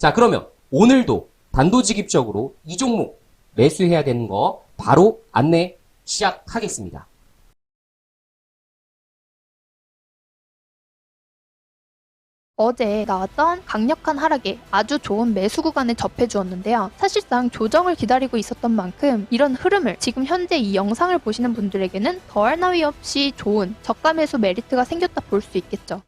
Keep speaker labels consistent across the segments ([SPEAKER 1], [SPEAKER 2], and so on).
[SPEAKER 1] 자 그러면 오늘도 단도직입적으로 이 종목 매수해야 되는 거 바로 안내 시작하겠습니다.
[SPEAKER 2] 어제 나왔던 강력한 하락에 아주 좋은 매수 구간을 접해 주었는데요. 사실상 조정을 기다리고 있었던 만큼 이런 흐름을 지금 현재 이 영상을 보시는 분들에게는 더할 나위 없이 좋은 저가 매수 메리트가 생겼다 볼 수 있겠죠.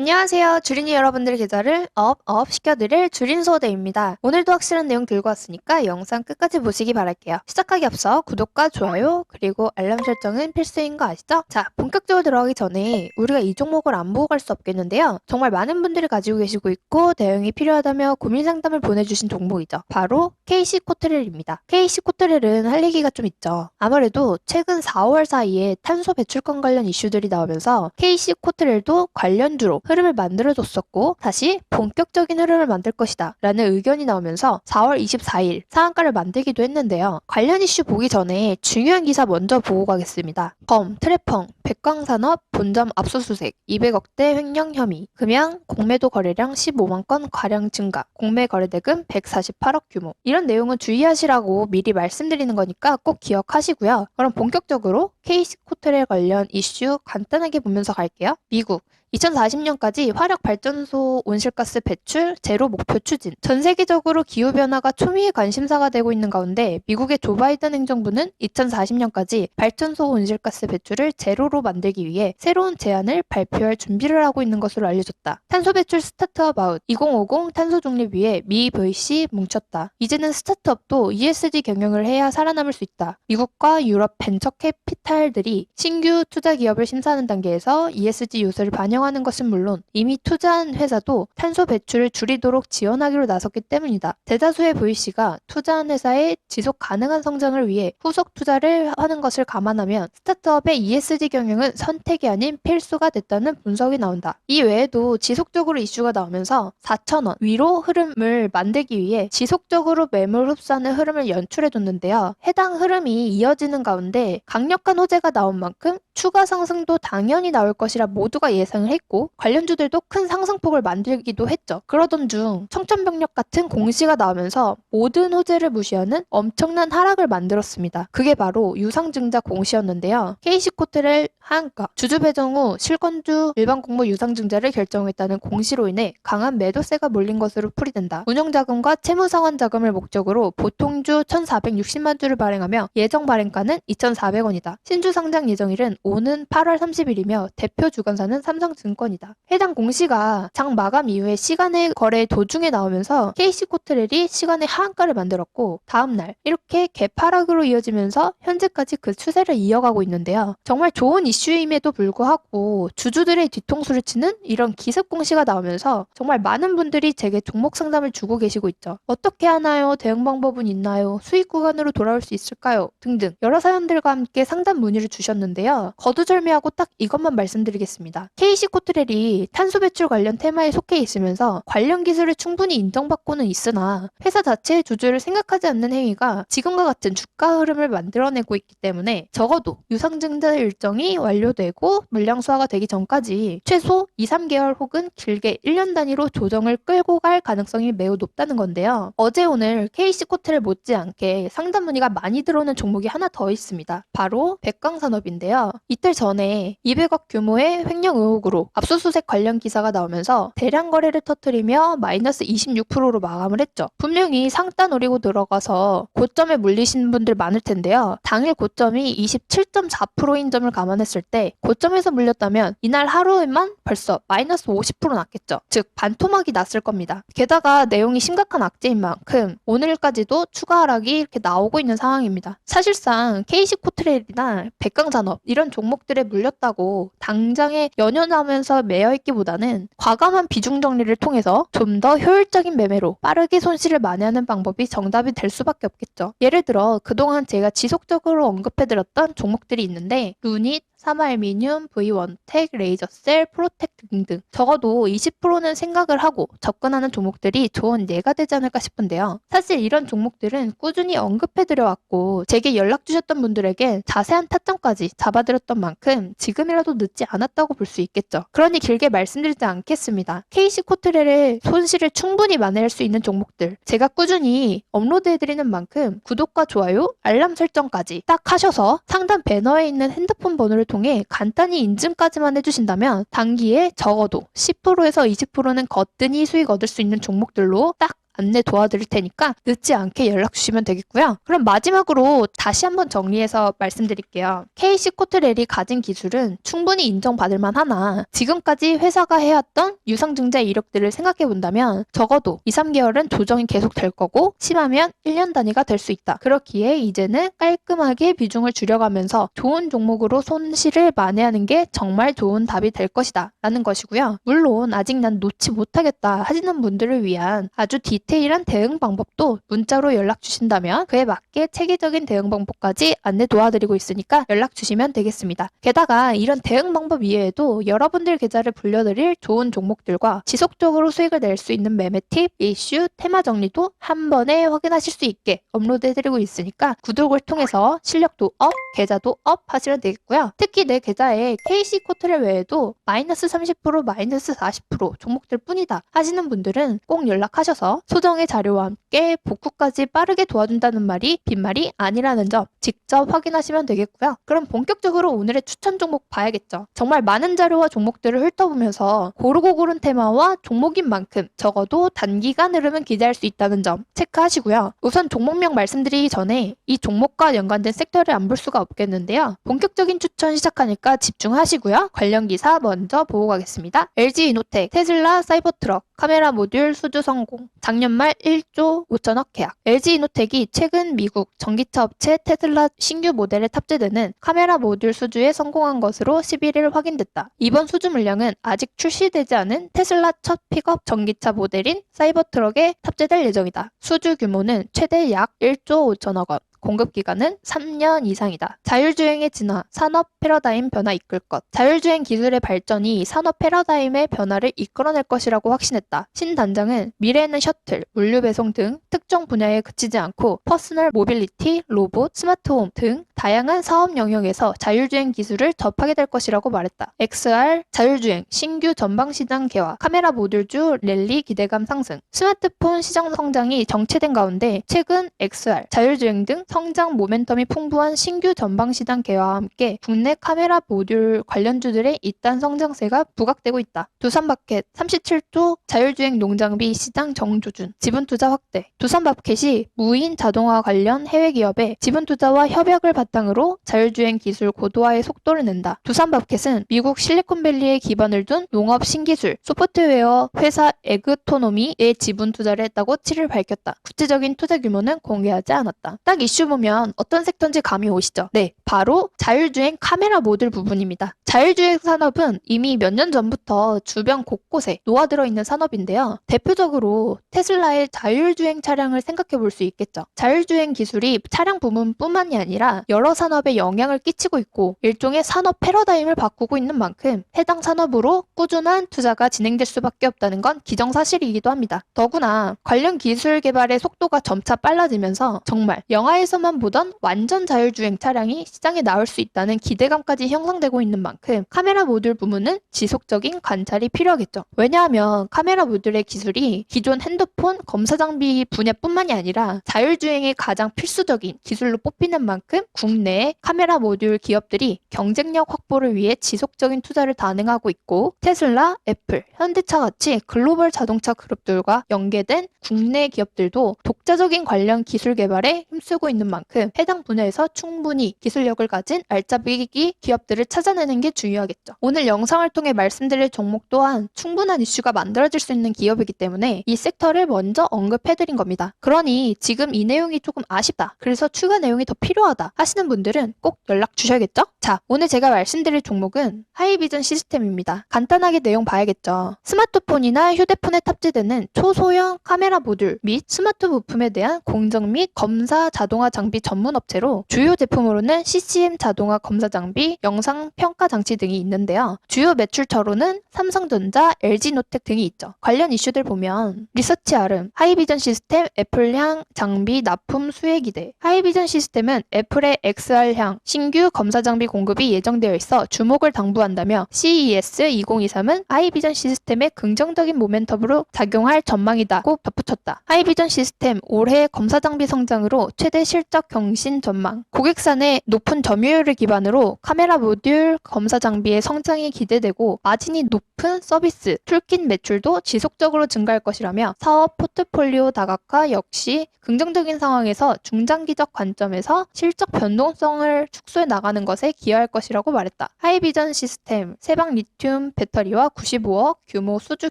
[SPEAKER 2] 안녕하세요. 주린이 여러분들 계좌를 업, 업 시켜드릴 주린소대입니다. 오늘도 확실한 내용 들고 왔으니까 영상 끝까지 보시기 바랄게요. 시작하기 앞서 구독과 좋아요, 그리고 알람 설정은 필수인 거 아시죠? 자, 본격적으로 들어가기 전에 우리가 이 종목을 안 보고 갈 수 없겠는데요. 정말 많은 분들이 가지고 계시고 있고 대응이 필요하다며 고민 상담을 보내주신 종목이죠. 바로 KC 코트렐입니다. KC 코트렐은 할 얘기가 좀 있죠. 아무래도 최근 4, 5월 사이에 탄소 배출권 관련 이슈들이 나오면서 KC 코트렐도 관련주로 흐름을 만들어줬었고 다시 본격적인 흐름을 만들 것이다 라는 의견이 나오면서 4월 24일 상한가를 만들기도 했는데요. 관련 이슈 보기 전에 중요한 기사 먼저 보고 가겠습니다. 검, 트래펑, 백광산업 본점 압수수색 200억대 횡령 혐의 금양 공매도 거래량 15만 건 가량 증가 공매 거래대금 148억 규모 이런 내용은 주의하시라고 미리 말씀드리는 거니까 꼭 기억하시고요. 그럼 본격적으로 케이스 코트레 관련 이슈 간단하게 보면서 갈게요. 미국 2040년까지 화력 발전소 온실가스 배출 제로 목표 추진. 전 세계적으로 기후 변화가 초미의 관심사가 되고 있는 가운데 미국의 조 바이든 행정부는 2040년까지 발전소 온실가스 배출을 제로로 만들기 위해 새로운 제안을 발표할 준비를 하고 있는 것으로 알려졌다. 탄소 배출 스타트업 아웃 2050 탄소 중립 위해 미 VC 뭉쳤다. 이제는 스타트업도 ESG 경영을 해야 살아남을 수 있다. 미국과 유럽 벤처 캐피탈들이 신규 투자 기업을 심사하는 단계에서 ESG 요소를 반영 하는 것은 물론 이미 투자한 회사도 탄소 배출을 줄이도록 지원하기로 나섰기 때문이다. 대다수의 VC가 투자한 회사의 지속 가능한 성장을 위해 후속 투자를 하는 것을 감안하면 스타트업의 ESG 경영은 선택이 아닌 필수가 됐다는 분석이 나온다. 이 외에도 지속적으로 이슈가 나오면서 4천원 위로 흐름을 만들기 위해 지속적으로 매물 흡수하는 흐름을 연출해줬는데요. 해당 흐름이 이어지는 가운데 강력한 호재가 나온 만큼 추가 상승도 당연히 나올 것이라 모두가 예상을 했고 관련주들도 큰 상승폭을 만들기도 했죠. 그러던 중 청천벽력 같은 공시가 나오면서 모든 호재를 무시하는 엄청난 하락을 만들었습니다. 그게 바로 유상증자 공시였는데요. 케이시코트를 하한가 주주 배정 후 실권주 일반 공모 유상증자를 결정했다는 공시로 인해 강한 매도세가 몰린 것으로 풀이된다. 운영자금과 채무상환 자금을 목적으로 보통주 1,460만 주를 발행하며 예정 발행가는 2,400원이다. 신주 상장 예정일은 오는 8월 30일이며 대표 주관사는 삼성증권이다. 해당 공시가 장 마감 이후에 시간의 거래 도중에 나오면서 KC코트렐이 시간의 하한가를 만들었고 다음날 이렇게 개파락으로 이어지면서 현재까지 그 추세를 이어가고 있는데요. 정말 좋은 이슈임에도 불구하고 주주들의 뒤통수를 치는 이런 기습 공시가 나오면서 정말 많은 분들이 제게 종목 상담을 주고 계시고 있죠. 어떻게 하나요? 대응 방법은 있나요? 수익 구간으로 돌아올 수 있을까요? 등등 여러 사연들과 함께 상담 문의를 주셨는데요. 거두절미하고 딱 이것만 말씀드리겠습니다. KC 코트렐이 탄소 배출 관련 테마에 속해 있으면서 관련 기술을 충분히 인정받고는 있으나 회사 자체의 주주를 생각하지 않는 행위가 지금과 같은 주가 흐름을 만들어내고 있기 때문에 적어도 유상증자 일정이 완료되고 물량 수화가 되기 전까지 최소 2, 3개월 혹은 길게 1년 단위로 조정을 끌고 갈 가능성이 매우 높다는 건데요. 어제 오늘 KC 코트를 못지않게 상담 문의가 많이 들어오는 종목이 하나 더 있습니다. 바로 백광산업인데요. 이틀 전에 200억 규모의 횡령 의혹으로 압수수색 관련 기사가 나오면서 대량 거래를 터뜨리며 마이너스 26%로 마감을 했죠. 분명히 상따 노리고 들어가서 고점에 물리신 분들 많을 텐데요. 당일 고점이 27.4%인 점을 감안했을 때 고점에서 물렸다면 이날 하루에만 벌써 마이너스 50% 났겠죠. 즉 반토막이 났을 겁니다. 게다가 내용이 심각한 악재인 만큼 오늘까지도 추가 하락이 이렇게 나오고 있는 상황입니다. 사실상 KC 코트레일이나 백강산업 이런 종목들에 물렸다고 당장에 연연하면서 매여 있기보다는 과감한 비중 정리를 통해서 좀 더 효율적인 매매로 빠르게 손실을 만회하는 방법이 정답이 될 수밖에 없겠죠. 예를 들어 그동안 제가 지속적으로 언급해드렸던 종목들이 있는데 루닛, 사마알미늄, V1텍, 레이저셀, 프로텍 등등 적어도 20%는 생각을 하고 접근하는 종목들이 좋은 예가 되지 않을까 싶은데요. 사실 이런 종목들은 꾸준히 언급해드려왔고 제게 연락 주셨던 분들에게 자세한 타점까지 잡아드렸던 만큼 지금이라도 늦지 않았다고 볼 수 있겠죠. 그러니 길게 말씀드리지 않겠습니다. KC 코트레를 손실을 충분히 만회할 수 있는 종목들 제가 꾸준히 업로드해드리는 만큼 구독과 좋아요, 알람 설정까지 딱 하셔서 상단 배너에 있는 핸드폰 번호를 통해 간단히 인증까지만 해주신다면 단기에 적어도 10%에서 20%는 거뜬히 수익 얻을 수 있는 종목들로 딱 안내 도와드릴 테니까 늦지 않게 연락 주시면 되겠고요. 그럼 마지막으로 다시 한번 정리해서 말씀드릴게요. KC 코트렐이 가진 기술은 충분히 인정받을 만하나 지금까지 회사가 해왔던 유상증자 이력들을 생각해 본다면 적어도 2, 3개월은 조정이 계속 될 거고 심하면 1년 단위가 될 수 있다. 그렇기에 이제는 깔끔하게 비중을 줄여가면서 좋은 종목으로 손실을 만회하는 게 정말 좋은 답이 될 것이다. 라는 것이고요. 물론 아직 난 놓지 못하겠다 하시는 분들을 위한 아주 디 디테일한 대응 방법도 문자로 연락 주신다면 그에 맞게 체계적인 대응 방법까지 안내 도와드리고 있으니까 연락 주시면 되겠습니다. 게다가 이런 대응 방법 이외에도 여러분들 계좌를 불려드릴 좋은 종목들과 지속적으로 수익을 낼 수 있는 매매 팁, 이슈, 테마 정리도 한 번에 확인하실 수 있게 업로드해드리고 있으니까 구독을 통해서 실력도 업, 계좌도 업 하시면 되겠고요. 특히 내 계좌에 KC 코트를 외에도 마이너스 30%, 마이너스 40% 종목들 뿐이다 하시는 분들은 꼭 연락하셔서 소정의 자료와 함께 복구까지 빠르게 도와준다는 말이 빈말이 아니라는 점 직접 확인하시면 되겠고요. 그럼 본격적으로 오늘의 추천 종목 봐야겠죠. 정말 많은 자료와 종목들을 훑어보면서 고르고 고른 테마와 종목인 만큼 적어도 단기간 흐름은 기대할 수 있다는 점 체크하시고요. 우선 종목명 말씀드리기 전에 이 종목과 연관된 섹터를 안 볼 수가 없겠는데요. 본격적인 추천 시작하니까 집중하시고요. 관련 기사 먼저 보고 가겠습니다. LG 이노텍, 테슬라 사이버트럭, 카메라 모듈 수주 성공, 작년 말 1조 5천억 계약. LG 이노텍이 최근 미국 전기차 업체 테슬라 신규 모델에 탑재되는 카메라 모듈 수주에 성공한 것으로 11일 확인됐다. 이번 수주 물량은 아직 출시되지 않은 테슬라 첫 픽업 전기차 모델인 사이버트럭에 탑재될 예정이다. 수주 규모는 최대 약 1조 5천억 원. 공급 기간은 3년 이상이다. 자율주행의 진화, 산업 패러다임 변화 이끌 것. 자율주행 기술의 발전이 산업 패러다임의 변화를 이끌어낼 것이라고 확신했다. 신 단장은 미래에는 셔틀, 물류 배송 등 특정 분야에 그치지 않고 퍼스널 모빌리티, 로봇, 스마트홈 등 다양한 사업 영역에서 자율주행 기술을 접하게 될 것이라고 말했다. XR, 자율주행, 신규 전방 시장 개화, 카메라 모듈주 랠리 기대감 상승, 스마트폰 시장 성장이 정체된 가운데 최근 XR, 자율주행 등 성장 모멘텀이 풍부한 신규 전방 시장 개화와 함께 국내 카메라 모듈 관련주들의 잇단 성장세가 부각되고 있다. 두산마켓 37조 자율주행 농장비 시장 정조준, 지분 투자 확대. 두산마켓이 무인 자동화 관련 해외 기업의 지분 투자와 협약을 바탕으로 자율주행 기술 고도화의 속도를 낸다. 두산마켓은 미국 실리콘밸리에 기반을 둔 농업 신기술 소프트웨어 회사 에그토노미에 지분 투자를 했다고 7일 밝혔다. 구체적인 투자 규모는 공개하지 않았다. 딱 이슈 보면 어떤 섹터인지 감이 오시죠? 네, 바로 자율주행 카메라 모듈 부분입니다. 자율주행 산업은 이미 몇 년 전부터 주변 곳곳에 놓아들어 있는 산업인데요. 대표적으로 테슬라의 자율주행 차량을 생각해 볼 수 있겠죠. 자율주행 기술이 차량 부문뿐만이 아니라 여러 산업에 영향을 끼치고 있고 일종의 산업 패러다임을 바꾸고 있는 만큼 해당 산업으로 꾸준한 투자가 진행될 수밖에 없다는 건 기정사실이기도 합니다. 더구나 관련 기술 개발의 속도가 점차 빨라지면서 정말 영화에서 만 보던 완전 자율주행 차량이 시장에 나올 수 있다는 기대감까지 형성되고 있는 만큼 카메라 모듈 부문은 지속적인 관찰이 필요하겠죠. 왜냐하면 카메라 모듈의 기술이 기존 핸드폰 검사 장비 분야뿐만이 아니라 자율주행의 가장 필수적인 기술로 뽑히는 만큼 국내의 카메라 모듈 기업들이 경쟁력 확보를 위해 지속적인 투자를 단행하고 있고 테슬라, 애플, 현대차 같이 글로벌 자동차 그룹들과 연계된 국내 기업들도 독자적인 관련 기술 개발에 힘쓰고 있는 만큼 해당 분야에서 충분히 기술력을 가진 알짜배기 기업들을 찾아내는 게 중요하겠죠. 오늘 영상을 통해 말씀드릴 종목 또한 충분한 이슈가 만들어질 수 있는 기업이기 때문에 이 섹터를 먼저 언급해드린 겁니다. 그러니 지금 이 내용이 조금 아쉽다. 그래서 추가 내용이 더 필요하다 하시는 분들은 꼭 연락 주셔야겠죠? 자, 오늘 제가 말씀드릴 종목은 하이비전 시스템입니다. 간단하게 내용 봐야겠죠. 스마트폰이나 휴대폰에 탑재되는 초소형 카메라 모듈 및 스마트 부품에 대한 공정 및 검사 자동화 장비 전문 업체로 주요 제품으로는 CCM 자동화 검사 장비, 영상 평가 장치 등이 있는데요. 주요 매출처로는 삼성전자, LG노텍 등이 있죠. 관련 이슈들 보면 리서치 아름, 하이비전 시스템, 애플향 장비 납품 수혜 기대. 하이비전 시스템은 애플의 XR향 신규 검사 장비 공급이 예정되어 있어 주목을 당부한다며 CES 2023은 하이비전 시스템의 긍정적인 모멘텀으로 작용할 전망이다고 덧붙였다. 하이비전 시스템 올해 검사 장비 성장으로 최대 실적 경신 전망. 고객산의 높은 점유율을 기반으로 카메라 모듈 검사 장비의 성장이 기대되고 마진이 높은 서비스, 툴킷 매출도 지속적으로 증가할 것이라며 사업 포트폴리오 다각화 역시 긍정적인 상황에서 중장기적 관점에서 실적 변동성을 축소해 나가는 것에 기여할 것이라고 말했다. 하이비전 시스템 세방 리튬 배터리와 95억 규모 수주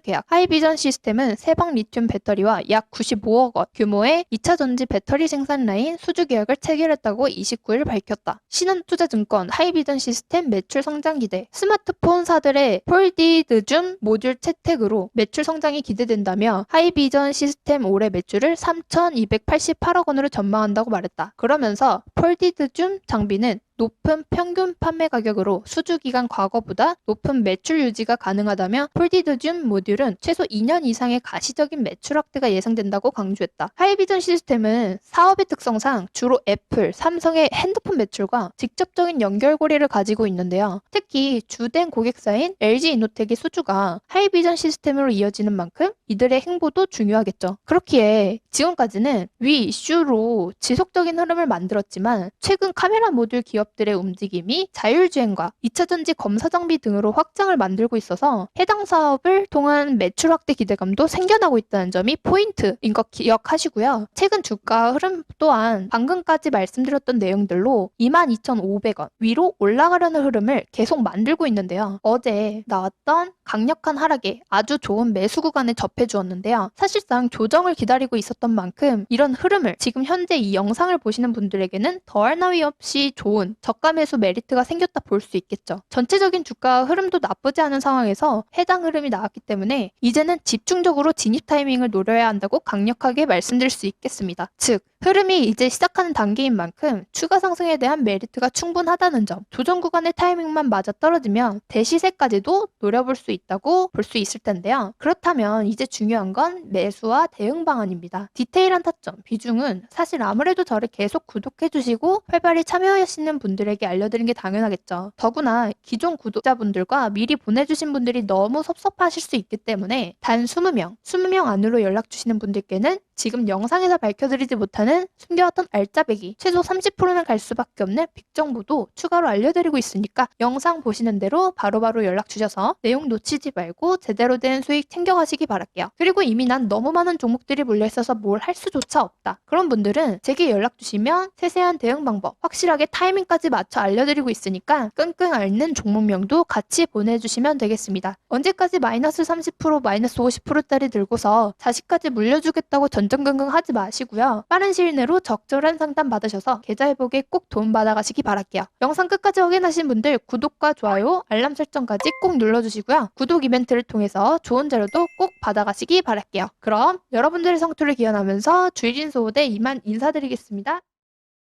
[SPEAKER 2] 계약. 하이비전 시스템은 세방 리튬 배터리와 약 95억 원 규모의 2차 전지 배터리 생산 라인 수주 수주 계약을 체결했다고 29일 밝혔다. 신한투자증권 하이비전 시스템 매출 성장 기대 스마트폰 사들의 폴디드 줌 모듈 채택으로 매출 성장이 기대된다며 하이비전 시스템 올해 매출을 3,288억 원으로 전망한다고 말했다. 그러면서 폴디드 줌 장비는 높은 평균 판매 가격으로 수주 기간 과거보다 높은 매출 유지가 가능하다며 폴디드 줌 모듈은 최소 2년 이상의 가시적인 매출 확대가 예상된다고 강조했다. 하이비전 시스템은 사업의 특성상 주로 애플, 삼성의 핸드폰 매출과 직접적인 연결고리를 가지고 있는데요. 특히 주된 고객사인 LG 이노텍의 수주가 하이비전 시스템으로 이어지는 만큼 이들의 행보도 중요하겠죠. 그렇기에 지금까지는 위 이슈로 지속적인 흐름을 만들었지만 최근 카메라 모듈 기업 들의 움직임이 자율주행과 2차 전지 검사 장비 등으로 확장을 만들고 있어서 해당 사업을 통한 매출 확대 기대감도 생겨나고 있다는 점이 포인트인 것 기억하시고요. 최근 주가 흐름 또한 방금까지 말씀드렸던 내용들로 22,500원 위로 올라가려는 흐름을 계속 만들고 있는데요. 어제 나왔던 강력한 하락에 아주 좋은 매수 구간에 접해 주었는데요. 사실상 조정을 기다리고 있었던 만큼 이런 흐름을 지금 현재 이 영상을 보시는 분들에게는 더할 나위 없이 좋은 저가 매수 메리트가 생겼다 볼 수 있겠죠. 전체적인 주가 흐름도 나쁘지 않은 상황에서 해당 흐름이 나왔기 때문에 이제는 집중적으로 진입 타이밍을 노려야 한다고 강력하게 말씀드릴 수 있겠습니다. 즉, 흐름이 이제 시작하는 단계인 만큼 추가 상승에 대한 메리트가 충분하다는 점, 조정 구간의 타이밍만 맞아 떨어지면 대시세까지도 노려볼 수 있다고 볼 수 있을 텐데요. 그렇다면 이제 중요한 건 매수와 대응 방안입니다. 디테일한 타점, 비중은 사실 아무래도 저를 계속 구독해주시고 활발히 참여하시는 분들에게 알려드린 게 당연하겠죠. 더구나 기존 구독자분들과 미리 보내주신 분들이 너무 섭섭하실 수 있기 때문에 단 20명, 20명 안으로 연락 주시는 분들께는 지금 영상에서 밝혀드리지 못하는 숨겨왔던 알짜배기 최소 30%는 갈 수밖에 없는 빅 정보도 추가로 알려드리고 있으니까 영상 보시는 대로 바로바로 연락 주셔서 내용 놓치지 말고 제대로 된 수익 챙겨가시기 바랄게요. 그리고 이미 난 너무 많은 종목들이 몰려있어서 뭘 할 수조차 없다. 그런 분들은 제게 연락 주시면 세세한 대응 방법, 확실하게 타이밍까지 맞춰 알려드리고 있으니까 끙끙 앓는 종목명도 같이 보내주시면 되겠습니다. 언제까지 마이너스 30% 마이너스 50%짜리 들고서 자식까지 물려주겠다고 전 전긍긍 하지 마시고요. 빠른 시일 내로 적절한 상담 받으셔서 계좌 회복에 꼭 도움 받아 가시기 바랄게요. 영상 끝까지 확인하신 분들 구독과 좋아요, 알람 설정까지 꼭 눌러주시고요. 구독 이벤트를 통해서 좋은 자료도 꼭 받아가시기 바랄게요. 그럼 여러분들의 성투를 기원하면서 주일인 소호대 이만 인사드리겠습니다.